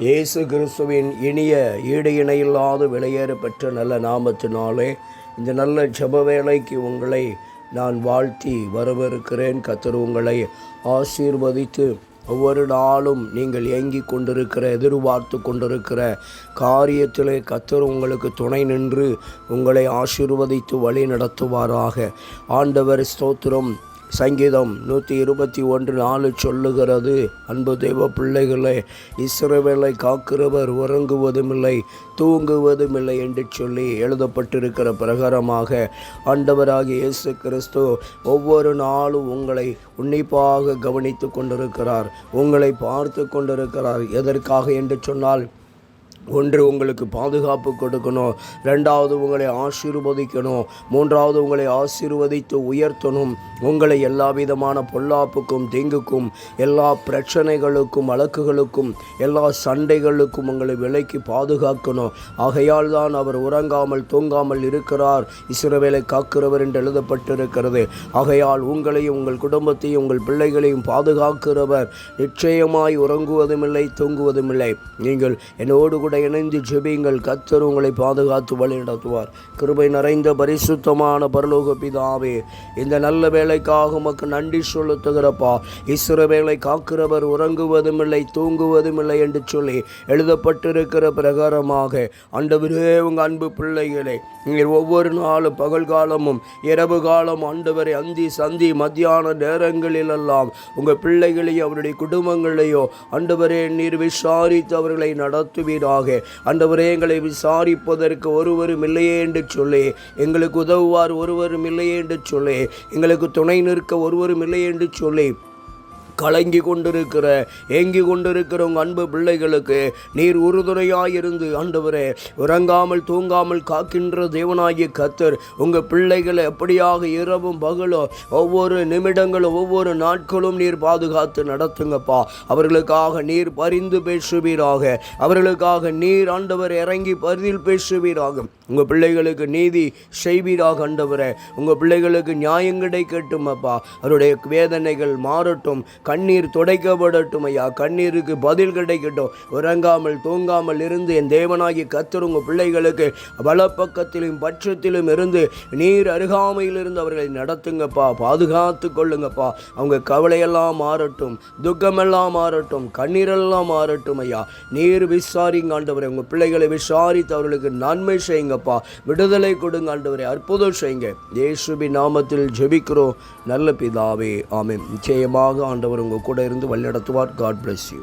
இயேசு கிறிஸ்துவின் இனிய ஈடு இணையில்லாத விலையேற பெற்ற நல்ல நாமத்தினாலே இந்த நல்ல ஜப வேலைக்கு உங்களை நான் வாழ்த்தி வரவிருக்கிறேன் கத்தர் உங்களை ஆசீர்வதித்து ஒவ்வொரு நாளும் நீங்கள் ஏங்கிக் கொண்டிருக்கிற எதிர்பார்த்து கொண்டிருக்கிற காரியத்திலே கத்தர் உங்களுக்கு துணை நின்று உங்களை ஆசீர்வதித்து வழி நடத்துவாராக ஆண்டவர் ஸ்தோத்திரம். சங்கீதம் நூற்றி இருபத்தி ஒன்று நாலு சொல்லுகிறது. அன்பு தெய்வ பிள்ளைகளே இஸ்ரவேலை காக்கிறவர் உறங்குவதுமில்லை தூங்குவதுமில்லை என்று சொல்லி எழுதப்பட்டிருக்கிற பிரகாரமாக ஆண்டவராகிய இயேசு கிறிஸ்து ஒவ்வொரு நாளும் உங்களை உன்னிப்பாக கவனித்து கொண்டிருக்கிறார் உங்களை பார்த்து கொண்டிருக்கிறார். எதற்காக என்று சொன்னால் ஒன்று உங்களுக்கு பாதுகாப்பு கொடுக்கணும் ரெண்டாவது உங்களை ஆசீர்வதிக்கணும் மூன்றாவது உங்களை ஆசீர்வதித்து உயர்த்தணும். உங்களை எல்லா விதமான பொல்லாப்புக்கும் தீங்குக்கும் எல்லா பிரச்சனைகளுக்கும் வழக்குகளுக்கும் எல்லா சண்டைகளுக்கும் உங்களை விலைக்கு பாதுகாக்கணும். ஆகையால் தான் அவர் உறங்காமல் தூங்காமல் இருக்கிறார். இசுரவேலை காக்கிறவர் என்று எழுதப்பட்டிருக்கிறது. ஆகையால் உங்களையும் உங்கள் குடும்பத்தையும் உங்கள் பிள்ளைகளையும் பாதுகாக்கிறவர். நிச்சயமாய் உறங்குவதுமில்லை தூங்குவதுமில்லை. நீங்கள் என்னோடு கூட இணைந்து ஜெபியுங்கள். கத்தர் உங்களை பாதுகாத்து வழி நடத்துவார் கிருபை நிறைந்த பரிசுத்தமான பரலோக பிதாவே இந்த நல்ல வேலைக்காக உமக்கு நன்றி செலுத்துகிறப்பா. வேலை காக்கிறவர் உறங்குவதுமில்லை தூங்குவதுமில்லை என்று சொல்லி எழுதப்பட்டிருக்கிற பிரகாரமாக அண்டவரே உங்கள் அன்பு பிள்ளைகளே நீங்கள் ஒவ்வொரு நாளும் பகல் காலமும் இரவு காலம் ஆண்டவரை அந்தி சந்தி மத்தியான நேரங்களிலெல்லாம் உங்கள் பிள்ளைகளையோ அவருடைய குடும்பங்களையோ ஆண்டவரே நீர் விசாரித்து அவர்களை நடத்துவீராக. ஆண்டவரே எங்களை விசாரிப்பதற்கு ஒருவரும் இல்லையே என்று சொல்லி. எங்களுக்கு உதவுவார் ஒருவரும் இல்லையே என்று சொல்லி. எங்களுக்கு துணை நிற்க ஒருவரும் இல்லையே என்று சொல்லி. கலங்கி கொண்டிருக்கிற ஏங்கி கொண்டிருக்கிற உங்கள் அன்பு பிள்ளைகளுக்கு நீர் உறுதுணையாயிருந்து ஆண்டவரே உறங்காமல் தூங்காமல் காக்கின்ற தேவனாகிய கத்தர் உங்கள் பிள்ளைகளை எப்படியாக இரவும் பகலும் ஒவ்வொரு நிமிடங்களும் ஒவ்வொரு நாட்களும் நீர் பாதுகாத்து நடத்துங்கப்பா. அவர்களுக்காக நீர் பரிந்து பேசுவீராக. அவர்களுக்காக நீர் ஆண்டவர் இறங்கி பரிதில் பேசுவீராக. உங்கள் பிள்ளைகளுக்கு நீதி செய்வீராக ஆண்டவரே உங்கள் பிள்ளைகளுக்கு நியாயம் கிடைக்கட்டும் அப்பா. அவருடைய வேதனைகள் மாறட்டும் கண்ணீர் துடைக்கப்படட்டும் ஐயா. கண்ணீருக்கு பதில் கிடைக்கட்டும். உறங்காமல் தூங்காமல் இருந்து என் தேவனாகி கத்தர் உங்கள் பிள்ளைகளுக்கு வலப்பக்கத்திலும் பட்சத்திலும் இருந்து நீர் அருகாமையிலிருந்து அவர்களை நடத்துங்கப்பா. பாதுகாத்து கொள்ளுங்கப்பா. அவங்க கவலையெல்லாம் மாறட்டும் துக்கமெல்லாம் மாறட்டும் கண்ணீரெல்லாம் மாறட்டும் ஐயா. நீர் விசாரிங்க ஆண்டவரே உங்கள் பிள்ளைகளை விசாரித்து அவர்களுக்கு நன்மை செய்யுங்க கொடுங்கப்பா விடுதலை கொடுங்க ஆண்டவரே. அற்புதம் செய்யுங்க. இயேசுபி நாமத்தில் ஜெபிக்கிறோம். நல்ல பிதாவே. ஆமே நிச்சயமாக ஆண்டவர் உங்கள் கூட இருந்து வழிநடத்துவார். God bless you